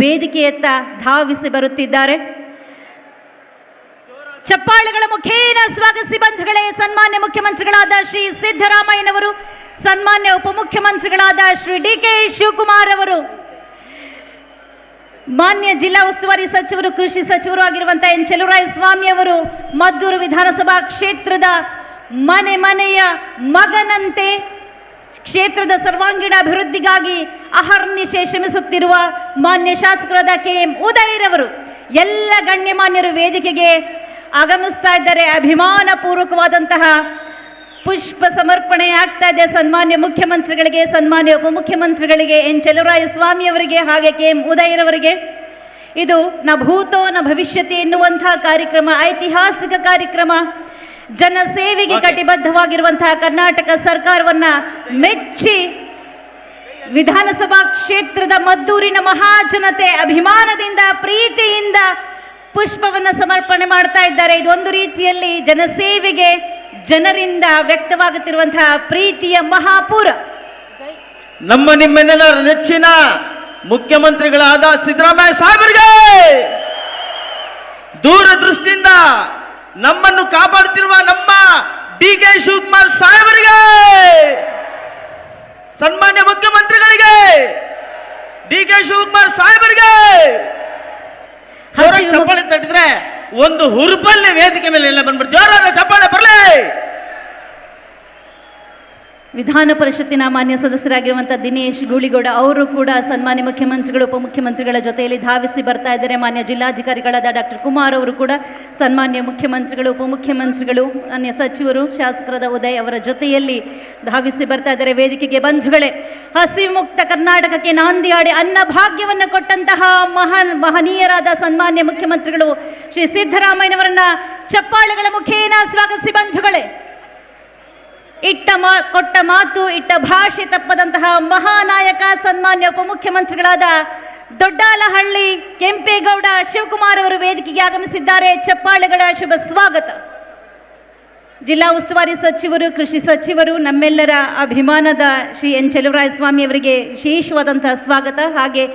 ವೇದಿಕೆಯತ್ತ ಧಾವಿಸಿ ಬರುತ್ತಿದ್ದಾರೆ. ಚಪ್ಪಾಳೆಗಳ ಮುಖೇನ ಸ್ವಾಗತಿಸಿ ಬಂಧುಗಳೇ, ಸನ್ಮಾನ್ಯ ಮುಖ್ಯಮಂತ್ರಿಗಳಾದ ಶ್ರೀ ಸಿದ್ದರಾಮಯ್ಯನವರು, ಸನ್ಮಾನ್ಯ ಉಪಮುಖ್ಯಮಂತ್ರಿಗಳಾದ ಶ್ರೀ ಡಿ ಕೆ ಶಿವಕುಮಾರ್ ಅವರು, ಮಾನ್ಯ ಜಿಲ್ಲಾ ಉಸ್ತುವಾರಿ ಸಚಿವರು, ಕೃಷಿ ಸಚಿವರು ಆಗಿರುವಂತಹ ಎನ್. ಸ್ವಾಮಿ ಅವರು, ಮದ್ದೂರು ವಿಧಾನಸಭಾ ಕ್ಷೇತ್ರದ ಮನೆ ಮನೆಯ ಮಗನಂತೆ ಕ್ಷೇತ್ರದ ಸರ್ವಾಂಗೀಣ ಅಭಿವೃದ್ಧಿಗಾಗಿ ಅಹರ್ನಿಶೆ ಶ್ರಮಿಸುತ್ತಿರುವ ಮಾನ್ಯ ಶಾಸಕರಾದ ಕೆ ಎಂ ಉದಯರವರು ಎಲ್ಲ ಗಣ್ಯಮಾನ್ಯರು ವೇದಿಕೆಗೆ ಆಗಮಿಸ್ತಾ ಇದ್ದಾರೆ. ಅಭಿಮಾನ ಪೂರ್ವಕವಾದಂತಹ ಪುಷ್ಪ ಸಮರ್ಪಣೆ ಆಗ್ತಾ ಇದೆ. ಸನ್ಮಾನ್ಯ ಮುಖ್ಯಮಂತ್ರಿಗಳಿಗೆ, ಸನ್ಮಾನ್ಯ ಉಪಮುಖ್ಯಮಂತ್ರಿಗಳಿಗೆ, ಎನ್ ಚಲುವರಾಯ ಸ್ವಾಮಿಯವರಿಗೆ ಹಾಗೆ ಕೆ ಎಂ ಉದಯರವರಿಗೆ ಇದು ನ ಭೂತೋ ನ ಭವಿಷ್ಯತಿ ಎನ್ನುವಂತಹ ಕಾರ್ಯಕ್ರಮ, ಐತಿಹಾಸಿಕ ಕಾರ್ಯಕ್ರಮ. ಜನಸೇವೆಗೆ ಸೇವೆಗೆ ಕಟಿಬದ್ಧವಾಗಿರುವಂತಹ ಕರ್ನಾಟಕ ಸರ್ಕಾರವನ್ನ ಮೆಚ್ಚಿ ವಿಧಾನಸಭಾ ಕ್ಷೇತ್ರದ ಮದ್ದೂರಿನ ಮಹಾಜನತೆ ಅಭಿಮಾನದಿಂದ ಪ್ರೀತಿಯಿಂದ ಪುಷ್ಪವನ್ನ ಸಮರ್ಪಣೆ ಮಾಡ್ತಾ ಇದ್ದಾರೆ. ಇದೊಂದು ರೀತಿಯಲ್ಲಿ ಜನಸೇವೆಗೆ ಜನರಿಂದ ವ್ಯಕ್ತವಾಗುತ್ತಿರುವಂತಹ ಪ್ರೀತಿಯ ಮಹಾಪೂರ. ನಮ್ಮ ನಿಮ್ಮೆಲ್ಲರ ನೆಚ್ಚಿನ ಮುಖ್ಯಮಂತ್ರಿಗಳಾದ ಸಿದ್ದರಾಮಯ್ಯ ಸಾಹೇಬರಿಗೆ ದೂರದೃಷ್ಟಿಯಿಂದ ನಮ್ಮನ್ನು ಕಾಪಾಡುತ್ತಿರುವ ನಮ್ಮ ಡಿ ಕೆ ಶಿವಕುಮಾರ್ ಸಾಹೇಬರಿಗೆ ಸನ್ಮಾನ್ಯ ಮುಖ್ಯಮಂತ್ರಿಗಳಿಗೆ ಡಿ ಕೆ ಶಿವಕುಮಾರ್ ಸಾಹೇಬರಿಗೆ ಚಪ್ಪಾಳೆ ತಟ್ಟಿದ್ರೆ ಒಂದು ಹುರುಪಲ್ಲಿ ವೇದಿಕೆ ಮೇಲೆ ಎಲ್ಲ ಬಂದ್ಬಿಟ್ಟು ಜೋರಾದ ಚಪ್ಪಾಳೆ ಬರಲಿ. ವಿಧಾನ ಪರಿಷತ್ತಿನ ಮಾನ್ಯ ಸದಸ್ಯರಾಗಿರುವಂತಹ ದಿನೇಶ್ ಗೂಳಿಗೌಡ ಅವರು ಕೂಡ ಸನ್ಮಾನ್ಯ ಮುಖ್ಯಮಂತ್ರಿಗಳು, ಉಪಮುಖ್ಯಮಂತ್ರಿಗಳ ಜೊತೆಯಲ್ಲಿ ಧಾವಿಸಿ ಬರ್ತಾ ಇದ್ದಾರೆ. ಮಾನ್ಯ ಜಿಲ್ಲಾಧಿಕಾರಿಗಳಾದ ಡಾಕ್ಟರ್ ಕುಮಾರ್ ಅವರು ಕೂಡ ಸನ್ಮಾನ್ಯ ಮುಖ್ಯಮಂತ್ರಿಗಳು, ಉಪಮುಖ್ಯಮಂತ್ರಿಗಳು, ಮಾನ್ಯ ಸಚಿವರು, ಶಾಸಕರಾದ ಉದಯ್ ಅವರ ಜೊತೆಯಲ್ಲಿ ಧಾವಿಸಿ ಬರ್ತಾ ಇದ್ದಾರೆ. ವೇದಿಕೆಗೆ ಬಂಧುಗಳೇ ಹಸಿವು ಮುಕ್ತ ಕರ್ನಾಟಕಕ್ಕೆ ನಾಂದಿಯಾಡಿ ಅನ್ನ ಭಾಗ್ಯವನ್ನು ಕೊಟ್ಟಂತಹ ಮಹಾನ್ ಮಹನೀಯರಾದ ಸನ್ಮಾನ್ಯ ಮುಖ್ಯಮಂತ್ರಿಗಳು ಶ್ರೀ ಸಿದ್ದರಾಮಯ್ಯನವರನ್ನ ಚಪ್ಪಾಳೆಗಳ ಮುಖೇನ ಸ್ವಾಗತಿಸಿ ಬಂಧುಗಳೇ. ಇಟ್ಟ ಮಾ, ಕೊಟ್ಟ ಮಾತು, ಇಟ್ಟ ಭಾಷೆ ತಪ್ಪದಂತಹ ಮಹಾನಾಯಕ, ಸನ್ಮಾನ್ಯ ಉಪಮುಖ್ಯಮಂತ್ರಿಗಳಾದ ದೊಡ್ಡಾಲಹಳ್ಳಿ, ಕೆಂಪೇಗೌಡ, ಶಿವಕುಮಾರ್ ಅವರು ವೇದಿಕೆಗೆ ಆಗಮಿಸಿದ್ದಾರೆ. ಚಪ್ಪಾಳೆಗಳ ಶುಭ ಸ್ವಾಗತ. ಜಿಲ್ಲಾ ಉಸ್ತುವಾರಿ ಸಚಿವರು, ಕೃಷಿ ಸಚಿವರು, ನಮ್ಮೆಲ್ಲರ ಅಭಿಮಾನದ ಶ್ರೀ ಎನ್. ಚೆಲುವರಾಯ ಸ್ವಾಮಿ ಅವರಿಗೆ ವಿಶೇಷವಾದಂತಹ ಸ್ವಾಗತ. ಹಾಗೆ